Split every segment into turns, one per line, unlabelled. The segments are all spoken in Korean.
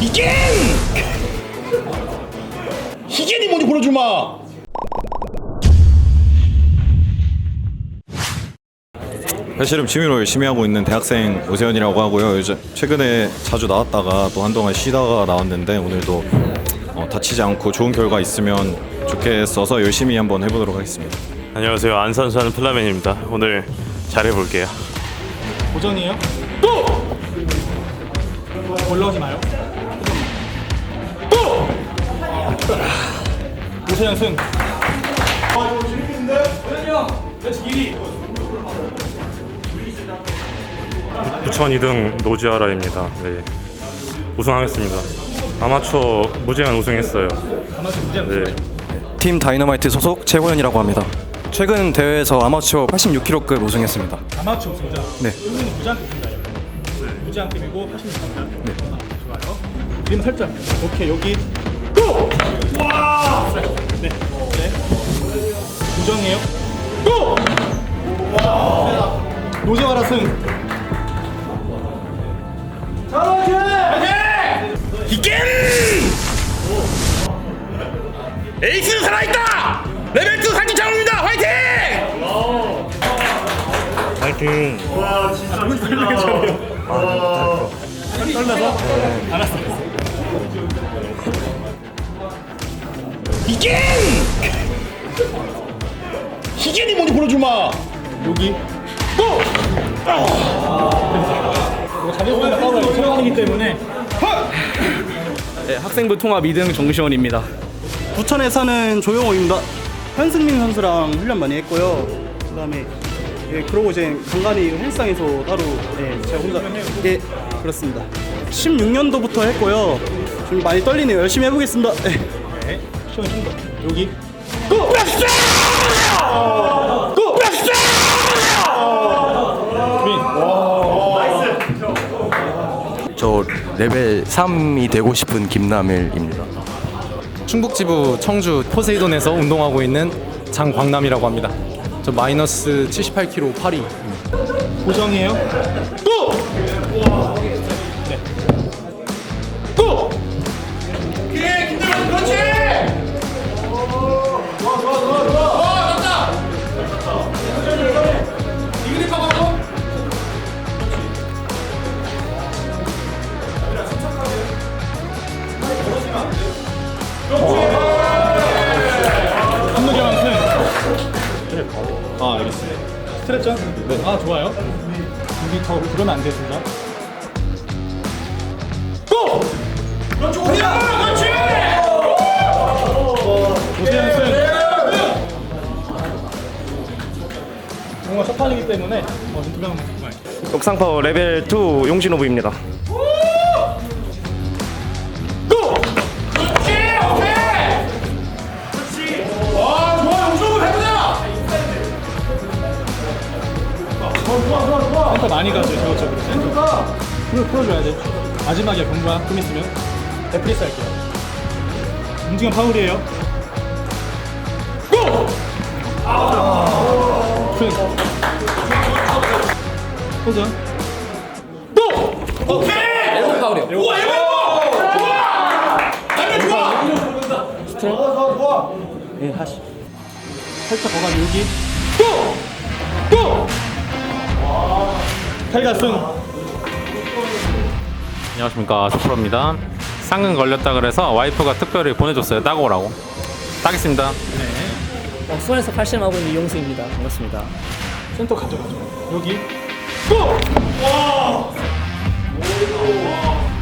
이게 이게니 뭔지 보여주마. 사실은 취미로 열심히 하고 있는 대학생 오세현이라고 하고요. 요즘 최근에 자주 나왔다가 또 한동안 쉬다가 나왔는데 오늘도 어, 다치지 않고 좋은 결과 있으면 좋겠어서 열심히 한번 해보도록 하겠습니다.
안녕하세요. 안산수하는 플라맨입니다 오늘 잘해볼게요.
고전이에요? 또! 올라오지 마요. 또! 오세현 승.
부천 2등 노지아라입니다 네 우승하겠습니다 아마추어 무제한 우승했어요
네팀 다이너마이트 소속 최호연이라고 합니다. 최근 대회에서 아마추어 86kg급 우승했습니다.
아마추어 우승자.
네.
무장급이고 86입니다. 네. 좋아요. 이름 설정. 오케이 여기 또! 와! 네. 네. 고정이에요. 또! 와! 노재화라 승.
에이스는 살아있다! 레벨 2 상기 장입니다 화이팅! 이긴! 희진이 뭔지 보여주마!
여기 또! 이거 자존감 싸움을 선언이기 때문에
네, 학생부 통합 2등 정시원입니다.
부천에서는 조용호입니다. 현승민 선수랑 훈련 많이 했고요. 그다음에 예, 그러고 이제 간간히 헬스장에서 따로 예, 제가 혼자 예 그렇습니다. 16년도부터 했고요. 좀 많이 떨리네요. 열심히 해보겠습니다. 예.
네. 시원 충분. 여기 또! 또!
저 레벨 3이 되고 싶은 김남일입니다.
충북지부 청주 포세이돈에서 운동하고 있는 장광남이라고 합니다. 저 마이너스 78kg 8위.
고정이에요. 또! 네. 또! 한무경 여기 더 그러면 안 되습니다. 고! 그렇지! 그렇지! 오세현 승. 정말 첫 판이기 때문에 어, 좀 두명.
옥상파워 레벨 2 용신호부입니다
풀, 풀어줘야 돼. 마지막에 공부야 좀 있으면. 데프리스 할게요. 움직임 파울이에요. 고! 스윙 호전 또! 오케이! 에고 파울이요! 스트레 좋아! 예 하시. 살짝 거가 여기. 또! 또! 탈가승
안녕하십니까 조프로입니다. 상금 걸렸다 그래서 와이프가 특별히 보내줬어요. 따고 오라고. 따겠습니다.
어, 수원에서 팔심하고 있는 이용수입니다. 반갑습니다.
센터 가져가죠 여기 또! 와!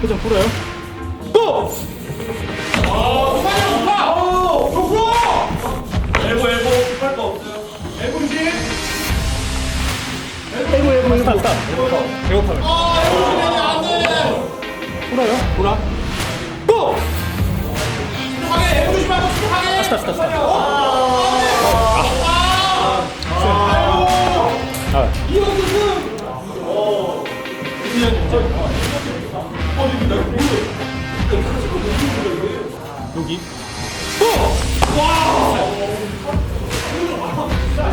표정 풀어요 또! 엘보 엘보 엘보 스탑 스탑 배고파요 풀어요 풀어 또! 아, 스탑 스탑 스탑 여기 또! 와!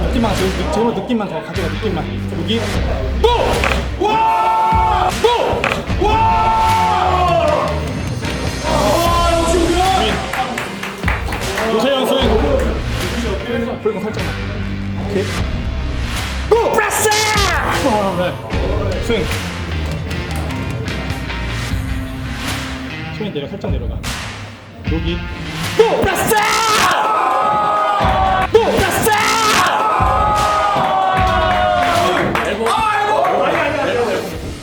느낌만 저, 저 느낌만 더 가져가 느낌만 여기 또! 와! 또! 와! 오세영 스윙. 브레이크 살짝만. 오케이. 고! 프레스! 왼발 스윙. 스윙 내려 살짝 내려가. 여기.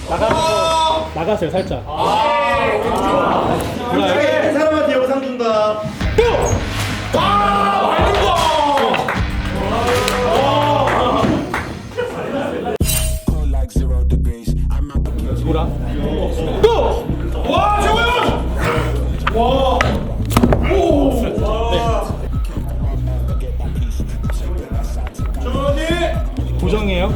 나가 나가세요 살짝.
이
고정이에요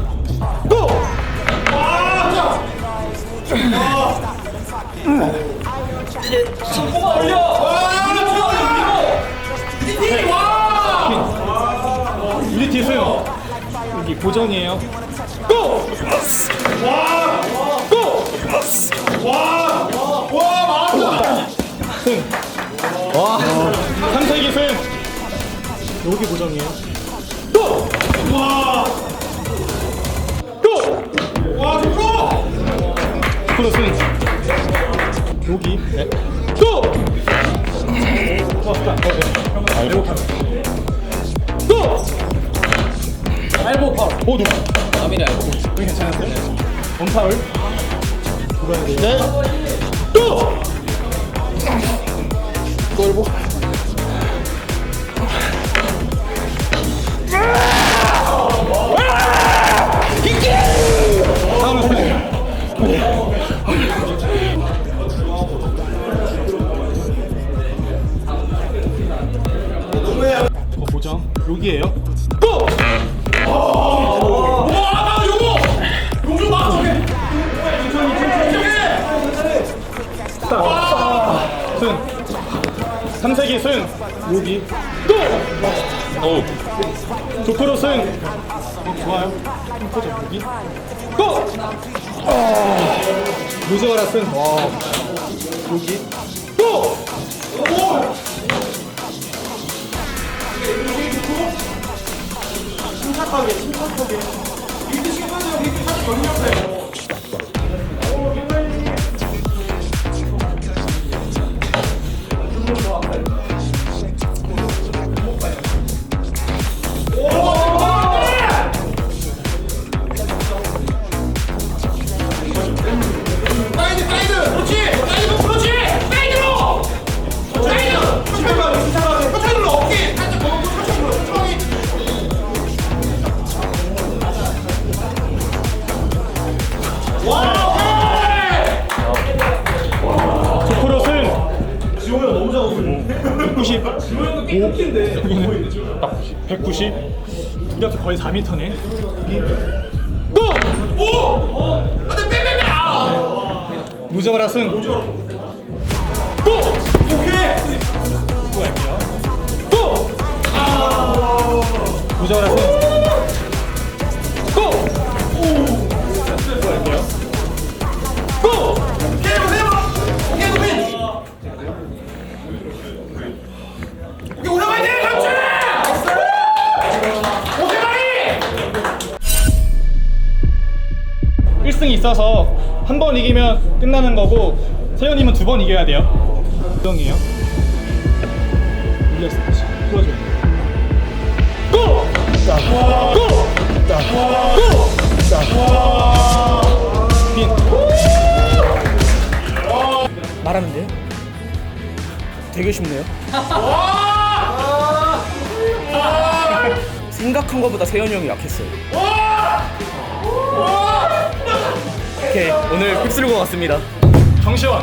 우리 뒤에 스윙 여기 고정이에요 고! 고! 스윙 와 삼세기 스윙 여기 고정이에요 고! 고! 프로 스윙 여기 네. 고! 좋았다 어, 네. 배고파 고! 알보 파울 오 누가 아미네 알보 여기 괜찮았어요? 원파울 돌아야 돼요 네 고! 골보 다 여기에요? 고! 승 삼세기 승 여기. 고! 조프로 승 어, 좋아요. 포즈 여기. 고! 아, 무서워라 승 와. 여기. 고!
사이드
190 여기는 딱190 이렇게 거의 4m네. 고!
오! 안돼 빼빼빼! 아!
무적어라 승. 고!
오케이!
고! 무적어라 승 있어서 한 번 이기면 끝나는 거고 세현님은 두 번 이겨야 돼요 정이에요 올렸어 다시 풀어줘야 돼 고! 고! 고! 빈
말하면 돼요? 되게 쉽네요. 생각한 것보다 세현이 형이 약했어요.
오케이 오늘 휩쓸고 갔습니다.
정시원